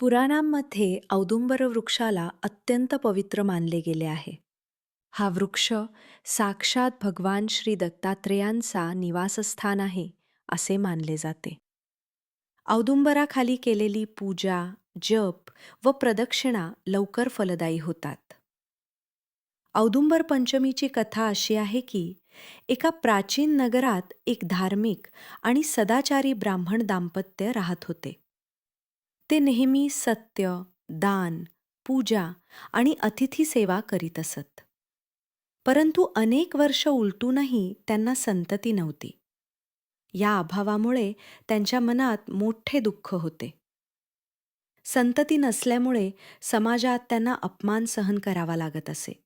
पुराणांमध्ये औदुंबर वृक्षाला अत्यंत पवित्र मानले गेले आहे. हा वृक्ष साक्षात भगवान श्री दत्तात्रेयांचा निवासस्थान आहे असे मानले जाते. औदुंबराखाली केलेली पूजा जप व प्रदक्षिणा लवकर फलदायी होतात. औदुंबर पंचमीची कथा अशी आहे की एका प्राचीन नगरात एक धार्मिक आणि सदाचारी ब्राह्मण दाम्पत्य राहत होते. ते नेहमी सत्य दान पूजा आणि अतिथी सेवा करीत असत. परंतु अनेक वर्ष उलटूनही त्यांना संतती नव्हती. या अभावामुळे त्यांच्या मनात मोठे दुःख होते. संतती नसल्यामुळे समाजात त्यांना अपमान सहन करावा लागत असे.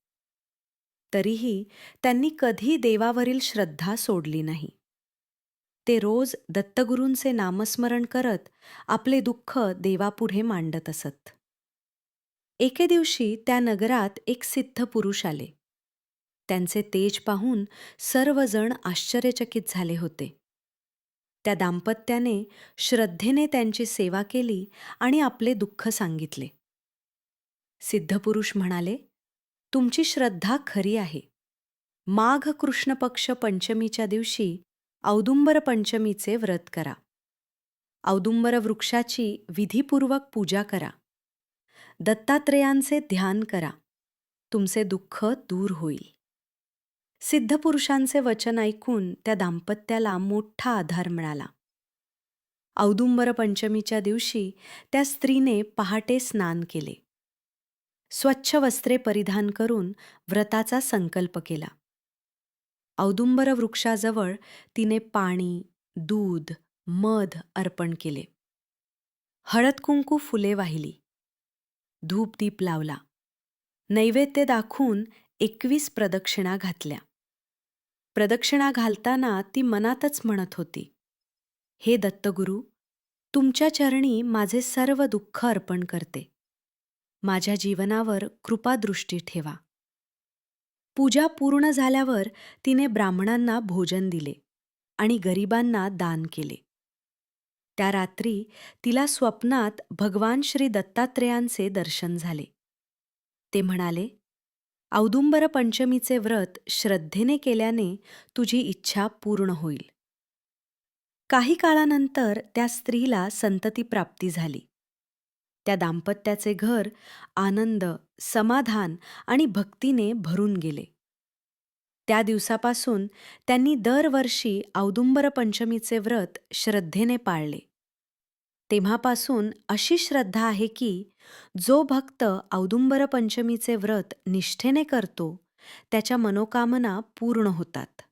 तरीही त्यांनी कधी देवावरील श्रद्धा सोडली नाही. ते रोज दत्तगुरूंचे नामस्मरण करत आपले दुःख देवापुढे मांडत असत. एके दिवशी त्या नगरात एक सिद्ध पुरुष आले. त्यांचे तेज पाहून सर्वजण आश्चर्यचकित झाले होते. त्या दाम्पत्याने श्रद्धेने त्यांची सेवा केली आणि आपले दुःख सांगितले. सिद्धपुरुष म्हणाले तुमची श्रद्धा खरी आहे. माघ कृष्ण पक्ष पंचमीच्या दिवशी औदुंबर पंचमीचे व्रत करा. औदुंबर वृक्षाची विधीपूर्वक पूजा करा. दत्तात्रेयांचे ध्यान करा. तुमचे दुःख दूर होईल. सिद्धपुरुषांचे वचन ऐकून त्या दाम्पत्याला मोठा आधार मिळाला. औदुंबर पंचमीच्या दिवशी त्या स्त्रीने पहाटे स्नान केले. स्वच्छ वस्त्रे परिधान करून व्रताचा संकल्प केला. औदुंबर वृक्षाजवळ तिने पाणी दूध मध अर्पण केले. हळद कुंकू फुले वाहिली. धूपदीप लावला. नैवेद्य दाखवून एकवीस प्रदक्षिणा घातल्या. प्रदक्षिणा घालताना ती मनातच म्हणत होती हे दत्तगुरू तुमच्या चरणी माझे सर्व दुःख अर्पण करते. माझ्या जीवनावर कृपादृष्टी ठेवा. पूजा पूर्ण झाल्यावर तिने ब्राह्मणांना भोजन दिले आणि गरिबांना दान केले. त्या रात्री तिला स्वप्नात भगवान श्री दत्तात्रेयांचे दर्शन झाले. ते म्हणाले औदुंबर पंचमीचे व्रत श्रद्धेने केल्याने तुझी इच्छा पूर्ण होईल. काही काळानंतर त्या स्त्रीला संतती प्राप्ती झाली. त्या दाम्पत्याचे घर आनंद समाधान आणि भक्तीने भरून गेले. त्या दिवसापासून त्यांनी दरवर्षी औदुंबर पंचमीचे व्रत श्रद्धेने पाळले. तेव्हापासून अशी श्रद्धा आहे की जो भक्त औदुंबर पंचमीचे व्रत निष्ठेने करतो त्याच्या मनोकामना पूर्ण होतात.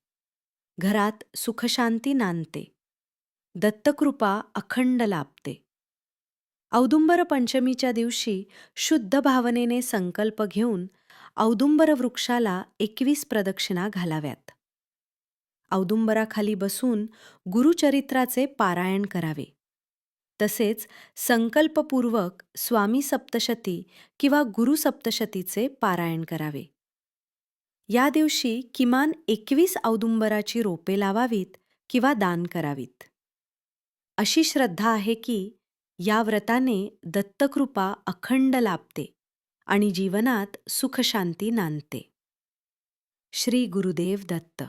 घरात सुखशांती नांदते. दत्तकृपा अखंड लाभते. औदुंबर पंचमीच्या दिवशी शुद्ध भावनेने संकल्प घेऊन औदुंबर वृक्षाला एकवीस प्रदक्षिणा घालाव्यात. औदुंबराखाली बसून गुरुचरित्राचे पारायण करावे. तसेच संकल्पपूर्वक स्वामी सप्तशती किंवा गुरुसप्तशतीचे पारायण करावे. या दिवशी किमान एकवीस औदुंबराची रोपे लावावीत किंवा दान करावीत. अशी श्रद्धा आहे की या व्रताने दत्तकृपा अखंड लाभते आणि जीवनात सुखशांती नांदते. श्री गुरुदेव दत्त.